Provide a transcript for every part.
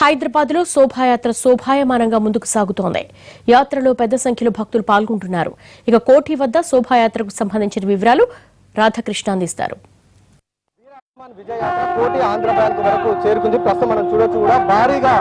హైదరాబాద్లో శోభాయాత్ర శోభాయమానంగా ముందుకు సాగుతోంది. యాత్రలో పెద్ద సంఖ్యలో భక్తులు పాల్గొంటున్నారు. ఇక కోఠి వద్ద శోభాయాత్రకు సంబంధించిన వివరాలు రాధాకృష్ణ అందిస్తారు. విజయయాత్ర కోటి ఆంధ్ర బ్యాంక్ వరకు చేరుకుంది. ప్రస్తుతం మనం చూడొచ్చు కూడా భారీగా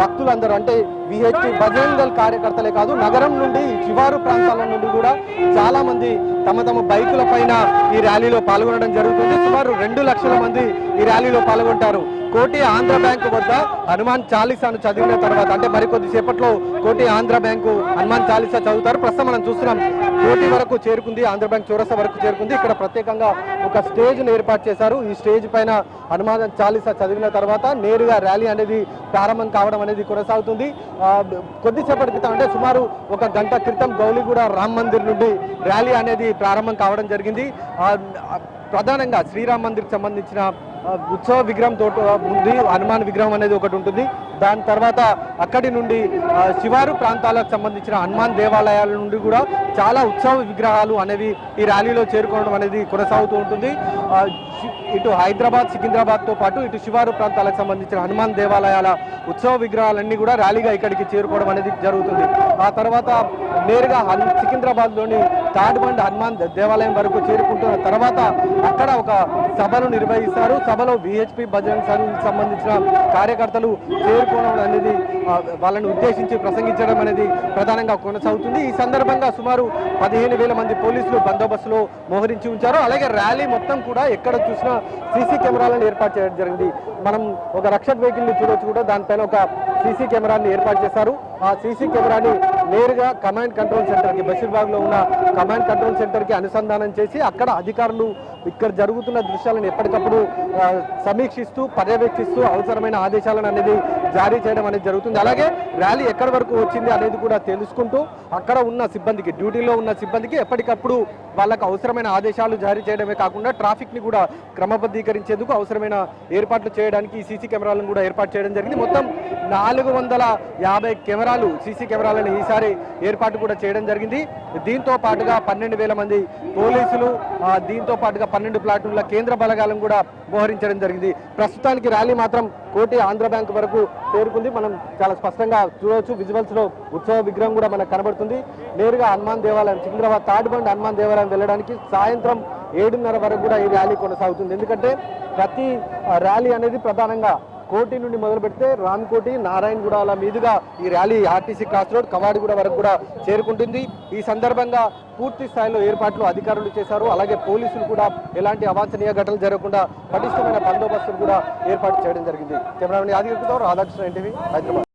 భక్తులందరూ అంటే విహెచ్పి బజరంగ్ దళ్ కార్యకర్తలే కాదు నగరం నుండి శివారు ప్రాంతాల నుండి కూడా చాలా మంది తమ తమ బైకుల పైన ఈ ర్యాలీలో పాల్గొనడం జరుగుతుంది. సుమారు రెండు లక్షల మంది ఈ ర్యాలీలో పాల్గొంటారు. కోటి ఆంధ్ర బ్యాంకు వద్ద హనుమాన్ చాలీసాను చదివిన తర్వాత అంటే మరికొద్ది సేపట్లో కోటి ఆంధ్ర బ్యాంకు హనుమాన్ చాలీసా చదువుతారు. ప్రస్తుతం మనం చూస్తున్నాం కోటి వరకు చేరుకుంది ఆంధ్ర బ్యాంక్ చౌరస్తా వరకు చేరుకుంది. ఇక్కడ ప్రత్యేకంగా ఒక స్టేజ్ను ఏర్పాటు చేశారు. ఈ స్టేజ్ పైన హనుమాన్ చాలీసా చదివిన తర్వాత నేరుగా ర్యాలీ అనేది ప్రారంభం కావడం అనేది కొనసాగుతుంది. కొద్దిసేపటి క్రితం అంటే సుమారు ఒక గంట క్రితం గౌలిగూడ రామ్ మందిర్ నుండి ర్యాలీ అనేది ప్రారంభం కావడం జరిగింది. ప్రధానంగా శ్రీరామ్ మందిర్ సంబంధించిన ఉత్సవ విగ్రహం తోట ఉంది హనుమాన్ విగ్రహం అనేది ఒకటి ఉంటుంది. దాని తర్వాత అక్కడి నుండి శివారు ప్రాంతాలకు సంబంధించిన హనుమాన్ దేవాలయాల నుండి కూడా చాలా ఉత్సవ విగ్రహాలు అనేవి ఈ ర్యాలీలో చేరుకోవడం అనేది కొనసాగుతూ ఉంటుంది. ఇటు హైదరాబాద్ సికింద్రాబాద్తో పాటు ఇటు శివారు ప్రాంతాలకు సంబంధించిన హనుమాన్ దేవాలయాల ఉత్సవ విగ్రహాలన్నీ కూడా ర్యాలీగా ఇక్కడికి చేరుకోవడం అనేది జరుగుతుంది. ఆ తర్వాత నేరుగా సికింద్రాబాద్లోని తాడ్బండ్ హనుమాన్ దేవాలయం వరకు చేరుకుంటున్న తర్వాత అక్కడ ఒక సభను నిర్వహిస్తారు. సభలో విహెచ్పి భజన్ సంఘ్ సంబంధించిన కార్యకర్తలు చేరుకోవడం అనేది వాళ్ళని ఉద్దేశించి ప్రసంగించడం అనేది ప్రధానంగా కొనసాగుతుంది. ఈ సందర్భంగా సుమారు పదిహేను వేల మంది పోలీసులు బందోబస్తులో మోహరించి ఉంచారు. అలాగే ర్యాలీ మొత్తం కూడా ఎక్కడ చూసినా సీసీ కెమెరాలను ఏర్పాటు చేయడం జరిగింది. మనం ఒక రక్షక్ వెహికల్ని చూడొచ్చు కూడా దానిపైన ఒక సీసీ కెమెరాని ఏర్పాటు చేశారు. ఆ సీసీ కెమెరాని నేరుగా కమాండ్ కంట్రోల్ సెంటర్కి బషీర్బాగ్లో ఉన్న కమాండ్ కంట్రోల్ సెంటర్కి అనుసంధానం చేసి అక్కడ అధికారులు ఇక్కడ జరుగుతున్న దృశ్యాలను ఎప్పటికప్పుడు సమీక్షిస్తూ పర్యవేక్షిస్తూ అవసరమైన ఆదేశాలను అనేది జారీ చేయడం అనేది జరుగుతుంది. అలాగే ర్యాలీ ఎక్కడి వరకు వచ్చింది అనేది కూడా తెలుసుకుంటూ అక్కడ ఉన్న సిబ్బందికి డ్యూటీలో ఉన్న సిబ్బందికి ఎప్పటికప్పుడు వాళ్ళకు అవసరమైన ఆదేశాలు జారీ చేయడమే కాకుండా ట్రాఫిక్ని కూడా క్రమబద్ధీకరించేందుకు అవసరమైన ఏర్పాట్లు చేయడానికి ఈ సీసీ కెమెరాలను కూడా ఏర్పాటు చేయడం జరిగింది. మొత్తం నాలుగు వందల యాభై కెమెరాలు సీసీ కెమెరాలను ఈసారి ఏర్పాటు కూడా చేయడం జరిగింది. దీంతో పాటుగా పన్నెండు వేల మంది పోలీసులు దీంతో పాటుగా పన్నెండు ప్లాటూన్ల కేంద్ర బలగాలను కూడా మోహరించడం జరిగింది. ప్రస్తుతానికి ర్యాలీ మాత్రం కోటి ఆంధ్ర బ్యాంక్ వరకు చేరుకుంది మనం చాలా స్పష్టంగా చూడవచ్చు విజువల్స్లో ఉత్సవ విగ్రహం కూడా మనకు కనబడుతుంది. నేరుగా హనుమాన్ దేవాలయం సికింద్రాబాద్ తాడ్బండ్ హనుమాన్ దేవాలయం వెళ్ళడానికి సాయంత్రం ఏడున్నర వరకు కూడా ఈ ర్యాలీ కొనసాగుతుంది. ఎందుకంటే ప్రతి ర్యాలీ అనేది ప్రధానంగా కోటి నుండి మొదలు పెడితే రామ్కోటి నారాయణగూడాల మీదుగా ఈ rally RTC cross road Kavadiguda వరకు కూడా చేరుకుంటుంది. ఈ సందర్భంగా పూర్తి స్థాయిలో ఏర్పాట్లు అధికారులు చేశారు. అలాగే పోలీసులు కూడా ఎలాంటి అవాంఛనీయ ఘటనలు జరగకుండా పటిష్టమైన బందోబస్తును కూడా ఏర్పాటు చేయడం జరిగింది. కెమెరామెన్ యాదగిరితో రాధాకృష్ణ ఎన్టీవీ హైదరాబాద్.